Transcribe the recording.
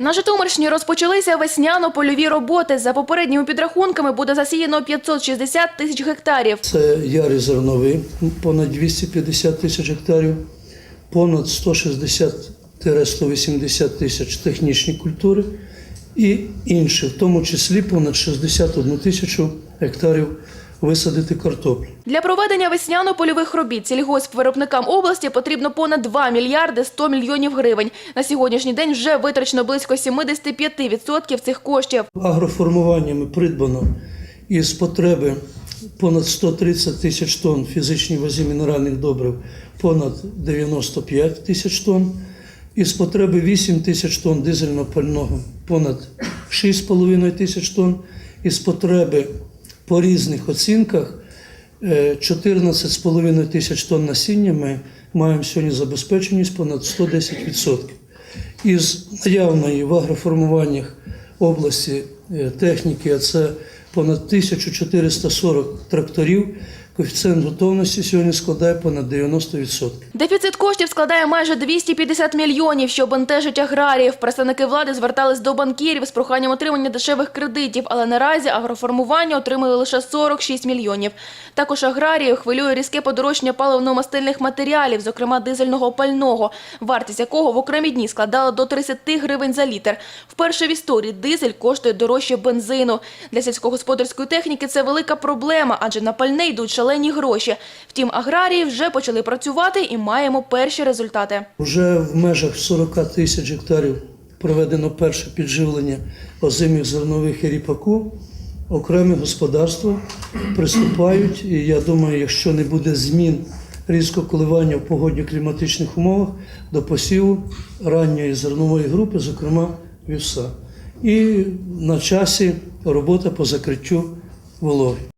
На Житомирщині розпочалися весняно-польові роботи. За попередніми підрахунками буде засіяно 560 тисяч гектарів. Це ярі зернові, понад 250 тисяч гектарів, понад 160-180 тисяч технічні культури і інші, в тому числі понад 61 тисячу гектарів висадити картоплю. Для проведення весняно-польових робіт сільгоспвиробникам області потрібно понад 2 мільярди 100 мільйонів гривень. На сьогоднішній день вже витрачено близько 75% цих коштів. Агроформуваннями придбано із потреби понад 130 тисяч тонн фізичній вазі мінеральних добрив, понад 95 тисяч тонн, із потреби 8 тисяч тонн дизельного пального, понад 6,5 тисяч тонн, із потреби по різних оцінках е, 14,5 тисяч тонн насіння ми маємо сьогодні забезпеченість понад 110%. Із наявної в агроформуваннях області е, техніки, а це понад 1440 тракторів, коефіцієнт готовності сьогодні складає понад 90%. Дефіцит коштів складає майже 250 мільйонів, що бентежить аграріїв. Представники влади звертались до банкірів з проханням отримання дешевих кредитів, але наразі агроформування отримали лише 46 мільйонів. Також аграріїв хвилює різке подорожчання паливно-мастильних матеріалів, зокрема дизельного пального, вартість якого в окремі дні складала до 30 гривень за літр. Вперше в історії дизель коштує дорожче бензину. Для сільськогосподарської техніки це велика проблема, адже на пальне йдуть шалені гроші. Втім, аграрії вже почали працювати і маємо перші результати. Вже в межах 40 тисяч гектарів проведено перше підживлення озимих зернових і ріпаку. Окремі господарства приступають, і я думаю, якщо не буде змін різко коливання в погодньо-кліматичних умовах до посіву ранньої зернової групи, зокрема вівса. І на часі робота по закриттю вологи.